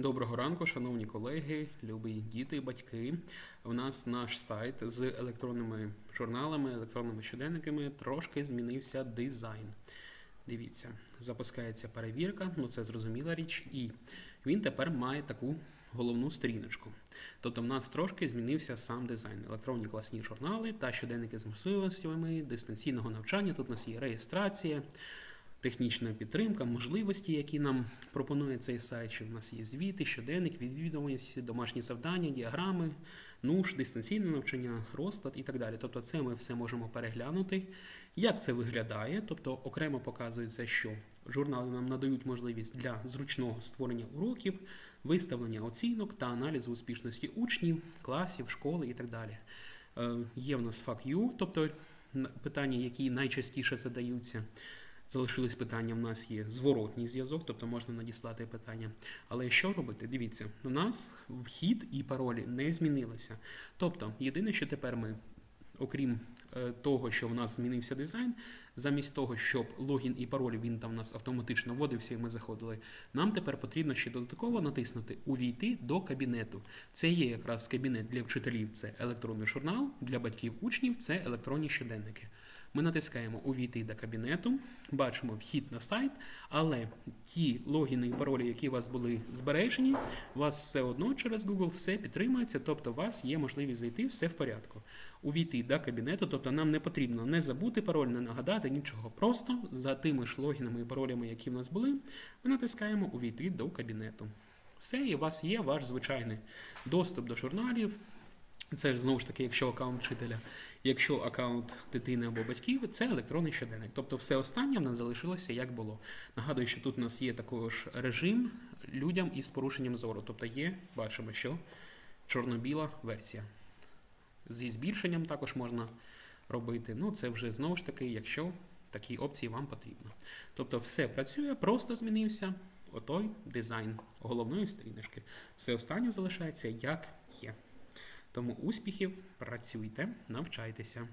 Доброго ранку, шановні колеги, любі діти, батьки. У нас наш сайт з електронними журналами, електронними щоденниками трошки змінився дизайн. Дивіться, запускається перевірка, ну це зрозуміла річ, і він тепер має таку головну сторіночку. Тобто в нас трошки змінився сам дизайн. Електронні класні журнали та щоденники з можливостями дистанційного навчання. Тут у нас є реєстрація технічна підтримка, можливості, які нам пропонує цей сайт. Що в нас є звіти, щоденник, відвідуваність, домашні завдання, діаграми, нуж, дистанційне навчання, розклад і так далі. Тобто, це ми все можемо переглянути. Як це виглядає? Тобто окремо показується, що журнали нам надають можливість для зручного створення уроків, виставлення оцінок та аналізу успішності учнів, класів, школи і так далі. Е, Є в нас FAQ, тобто питання, які найчастіше задаються. Залишились питання, в нас є зворотній зв'язок, тобто можна надіслати питання. Але що робити? Дивіться, у нас вхід і паролі не змінилися. Тобто, єдине, що тепер ми, окрім е, того, що в нас змінився дизайн, замість того, щоб логін і пароль він там у нас автоматично вводився, і ми заходили, нам тепер потрібно ще додатково натиснути Увійти до кабінету. Це є якраз кабінет для вчителів, це електронний журнал, для батьків учнів це електронні щоденники. Ми натискаємо Увійти до кабінету, бачимо вхід на сайт, але ті логіни і паролі, які у вас були збережені, у вас все одно через Google все підтримується, тобто у вас є можливість зайти, все в порядку. Увійти до кабінету, тобто нам не потрібно не забути пароль, не нагадати нічого. Просто за тими ж логінами і паролями, які в нас були, ми натискаємо Увійти до кабінету. Все, і у вас є ваш звичайний доступ до журналів, це знову ж таки, якщо аккаунт вчителя, якщо аккаунт дитини або батьків, це електронний щоденник. Тобто все останнє в нас залишилося як було. Нагадую, що тут у нас є також режим людям із порушенням зору. Тобто є, бачимо, що чорно-біла версія. Зі збільшенням також можна робити. Ну, це вже знову ж таки, якщо такі опції вам потрібно. Тобто все працює, просто змінився отой дизайн головної сторіночки. Все останнє залишається як є. Тому успіхів, працюйте, навчайтеся.